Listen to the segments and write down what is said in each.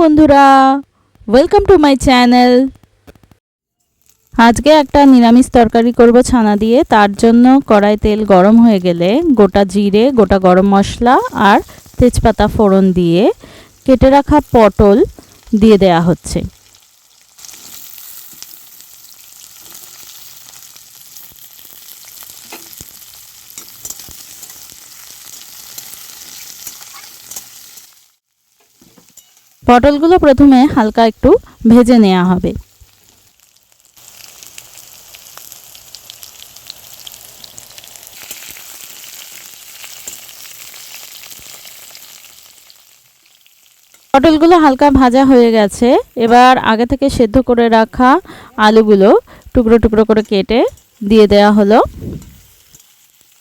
বন্ধুরা welcome to my channel আজকে একটা নিরামিষ তরকারি করব ছানা দিয়ে। তার জন্য কড়াই তেল গরম হয়ে গেলে গোটা জিরে, গোটা গরম মশলা আর তেজপাতা ফোড়ন দিয়ে কেটে রাখা পটল দিয়ে দেয়া হচ্ছে। পটলগুলো প্রথমে হালকা একটু ভেজে নেওয়া হবে। পটলগুলো হালকা ভাজা হয়ে গেছে। এবার আগে থেকে সেদ্ধ করে রাখা আলুগুলো টুকরো টুকরো করে কেটে দিয়ে দেওয়া হলো।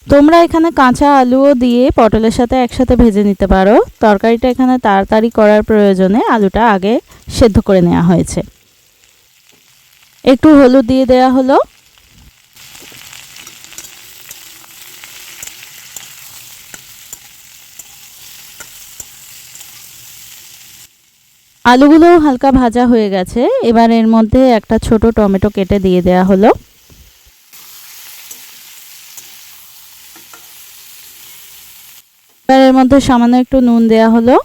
তোমরা এখানে কাঁচা আলুও দিয়ে পটলের সাথে একসাথে ভেজে নিতে পারো। তরকারিটা এখানে তাড়াতাড়ি করার প্রয়োজনে আলুটা আগে সেদ্ধ করে নেওয়া হয়েছে। একটু হলুদ দিয়ে দেওয়া হলো। আলুগুলোও হালকা ভাজা হয়ে গেছে। এবার এর মধ্যে একটা ছোট টমেটো কেটে দিয়ে দেওয়া হলো। এবার এর মধ্যে সামান্য একটু নুন দেয়া হলো।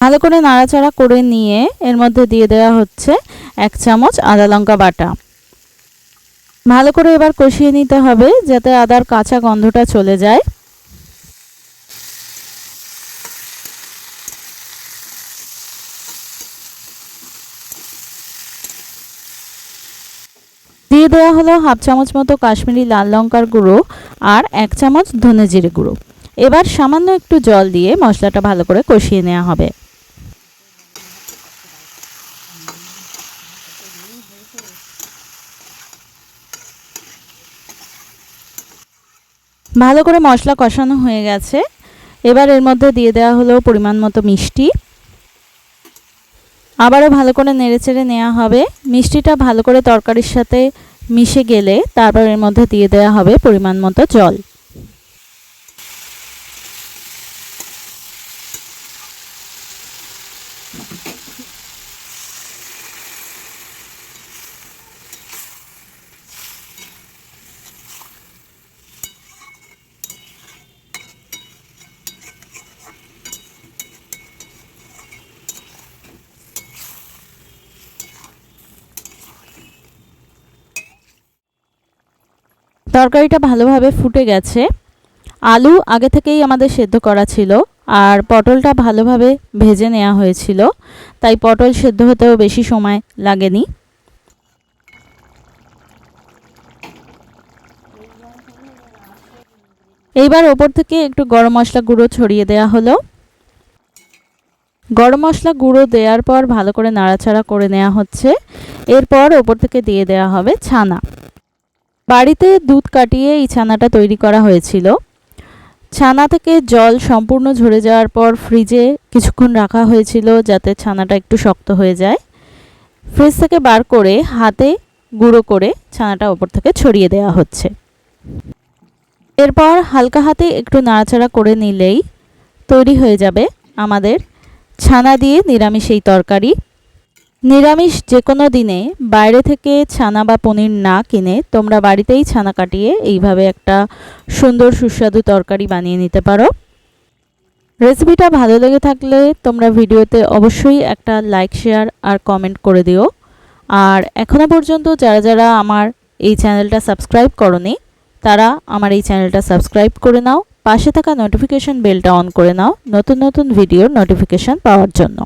ভালো করে নাড়াচাড়া করে নিয়ে এর মধ্যে দিয়ে দেওয়া হচ্ছে এক চামচ আদা লঙ্কা বাটা। ভালো করে এবার কষিয়ে নিতে হবে যাতে আদার কাঁচা গন্ধটা চলে যায়। দিয়ে দেওয়া হলো হাফ চামচ মতো কাশ্মীরি লাল লঙ্কার গুঁড়ো আর এক চামচ ধনে জিরে গুঁড়ো। এবার সামান্য একটু জল দিয়ে মশলাটা ভালো করে কষিয়ে নেওয়া হবে। ভালো করে মশলা কষানো হয়ে গেছে। এবার এর মধ্যে দিয়ে দেওয়া হলো পরিমাণ মতো মিষ্টি। আবারও ভালো করে নেড়েচেড়ে নেওয়া হবে। মিষ্টিটা ভালো করে তরকারির সাথে মিশে গেলে তারপর এর মধ্যে দিয়ে দেওয়া হবে পরিমাণ মতো জল। তরকারিটা ভালোভাবে ফুটে গেছে। আলু আগে থেকেই আমাদের সেদ্ধ করা ছিল আর পটলটা ভালোভাবে ভেজে নেওয়া হয়েছিল, তাই পটল সেদ্ধ হতেও বেশি সময় লাগেনি। এইবার ওপর থেকে একটু গরম মশলা গুঁড়ো ছড়িয়ে দেওয়া হলো। গরম মশলা গুঁড়ো দেওয়ার পর ভালো করে নাড়াচাড়া করে নেওয়া হচ্ছে। এরপর ওপর থেকে দিয়ে দেওয়া হবে ছানা। বাড়িতে দুধ কাটিয়ে এই ছানাটা তৈরি করা হয়েছিল। ছানা থেকে জল সম্পূর্ণ ঝরে যাওয়ার পর ফ্রিজে কিছুক্ষণ রাখা হয়েছিল যাতে ছানাটা একটু শক্ত হয়ে যায়। ফ্রিজ থেকে বার করে হাতে গুঁড়ো করে ছানাটা ওপর থেকে ছড়িয়ে দেওয়া হচ্ছে। এরপর হালকা হাতে একটু নাড়াচাড়া করে নিলেই তৈরি হয়ে যাবে আমাদের ছানা দিয়ে নিরামিষ এই তরকারি। নিরামিষ যে কোনো দিনে বাইরে থেকে ছানা বা পনির না কিনে তোমরা বাড়িতেই ছানা কাটিয়ে এইভাবে একটা সুন্দর সুস্বাদু তরকারি বানিয়ে নিতে পারো। রেসিপিটা ভালো লেগে থাকলে তোমরা ভিডিওতে অবশ্যই একটা লাইক, শেয়ার আর কমেন্ট করে দিও। আর এখনও পর্যন্ত যারা যারা আমার এই চ্যানেলটা সাবস্ক্রাইব করনি, তারা আমার এই চ্যানেলটা সাবস্ক্রাইব করে নাও। পাশে থাকা নোটিফিকেশন বেলটা অন করে নাও নতুন নতুন ভিডিওর নোটিফিকেশন পাওয়ার জন্য।